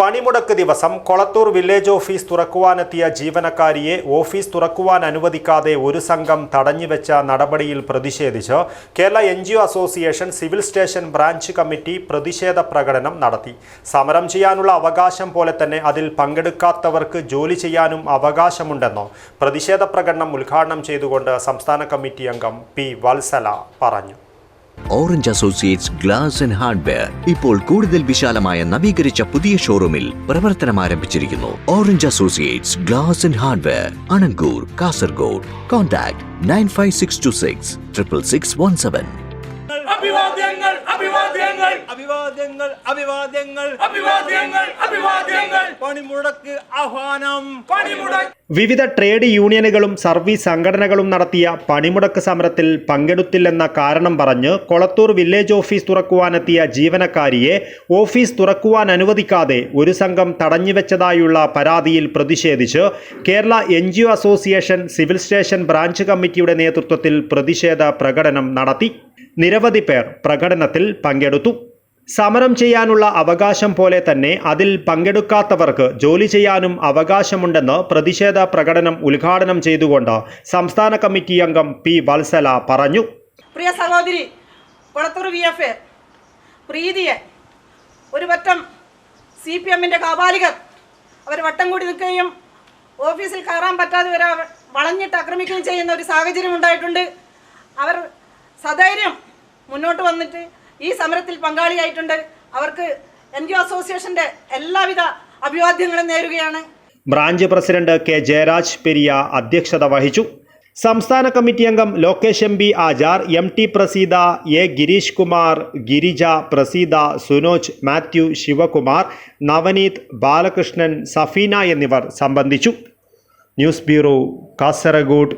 പണിമുടക്ക് ദിവസം Kolathur village office തുറക്കുവാനെത്തിയ ജീവനക്കാരിയെ ഓഫീസ് തുറക്കുവാൻ അനുവദിക്കാതെ ഒരു സംഘം തടഞ്ഞുവെച്ച നടപടിയിൽ പ്രതിഷേധിച്ച് Kerala N association civil station branch committee പ്രതിഷേധ പ്രകടനം നടത്തി. സമരം ചെയ്യാനുള്ള അവകാശം പോലെ തന്നെ അതിൽ പങ്കെടുക്കാത്തവർക്ക് ജോലി ചെയ്യാനും അവകാശമുണ്ടെന്നോ പ്രതിഷേധ പ്രകടനം ഉദ്ഘാടനം ചെയ്തുകൊണ്ട് സംസ്ഥാന കമ്മിറ്റി അംഗം പി വത്സല പറഞ്ഞു. Orange associates glass and hardware ഇപ്പോൾ കൂടുതൽ വിശാലമായ നവീകരിച്ച പുതിയ ഷോറൂമിൽ പ്രവർത്തനം ആരംഭിച്ചിരിക്കുന്നു. Orange associates glass and hardware Anangoor Kasaragod contact nine five six two six triple six one seven അഭിവാദ്യങ്ങൾ അഭിവാദ്യങ്ങൾ. അഭിവാദ്യങ്ങൾ അഭിവാദ്യങ്ങൾ. അഭിവാദ്യങ്ങൾ അഭിവാദ്യങ്ങൾ. പണിമുടക്ക് ആഹ്വാനം. പണിമുടക്ക്. വിവിധ ട്രേഡ് യൂണിയനുകളും സർവീസ് സംഘടനകളും നടത്തിയ പണിമുടക്ക് സമരത്തിൽ പങ്കെടുത്തില്ലെന്ന കാരണം പറഞ്ഞ് കൊളത്തൂർ വില്ലേജ് ഓഫീസ് തുറക്കുവാനെത്തിയ ജീവനക്കാരിയെ ഓഫീസ് തുറക്കുവാൻ അനുവദിക്കാതെ ഒരു സംഘം തടഞ്ഞുവെച്ചതായുള്ള പരാതിയിൽ പ്രതിഷേധിച്ച് Kerala N association civil station branch കമ്മിറ്റിയുടെ നേതൃത്വത്തിൽ പ്രതിഷേധ പ്രകടനം നടത്തി. നിരവധി പേർ പ്രകടനത്തിൽ പങ്കെടുത്തു. സമരം ചെയ്യാനുള്ള അവകാശം പോലെ തന്നെ അതിൽ പങ്കെടുക്കാത്തവർക്ക് ജോലി ചെയ്യാനും അവകാശമുണ്ടെന്ന് പ്രതിഷേധ പ്രകടനം ഉദ്ഘാടനം ചെയ്തുകൊണ്ട് സംസ്ഥാന കമ്മിറ്റി അംഗം പി വത്സല പറഞ്ഞു. പ്രിയ സഹോദരി കൊളത്തൂർ വി എഫ് എ പ്രീതിയെ ഒരു വട്ടം സി പി എമ്മിന്റെ കാപാലികർ അവർ വട്ടം കൂടി നിൽക്കുകയും ഓഫീസിൽ കയറാൻ പറ്റാതെ വരെ വളഞ്ഞിട്ട് ആക്രമിക്കുകയും ചെയ്യുന്ന ഒരു സാഹചര്യം ഉണ്ടായിട്ടുണ്ട്. അവർ സധൈര്യം മുന്നോട്ട് വന്നിട്ട് ഈ സമരത്തിൽ പങ്കാളിയായിട്ടുണ്ട്. അവർക്ക് എൻ ജി ഒ അസോസിയേഷന്റെ എല്ലാവിധ അഭിവാദ്യങ്ങളും നേരുകയാണ്. Branch president K Jayaraj Periya അധ്യക്ഷത വഹിച്ചു. സംസ്ഥാന കമ്മിറ്റി അംഗം Lokesh M B Achar M T Praseetha A Girish Kumar Girija Praseetha Sunoj Mathew Shivakumar Navaneeth Balakrishnan Safeena എന്നിവർ സംബന്ധിച്ചു. News bureau Kasaragod.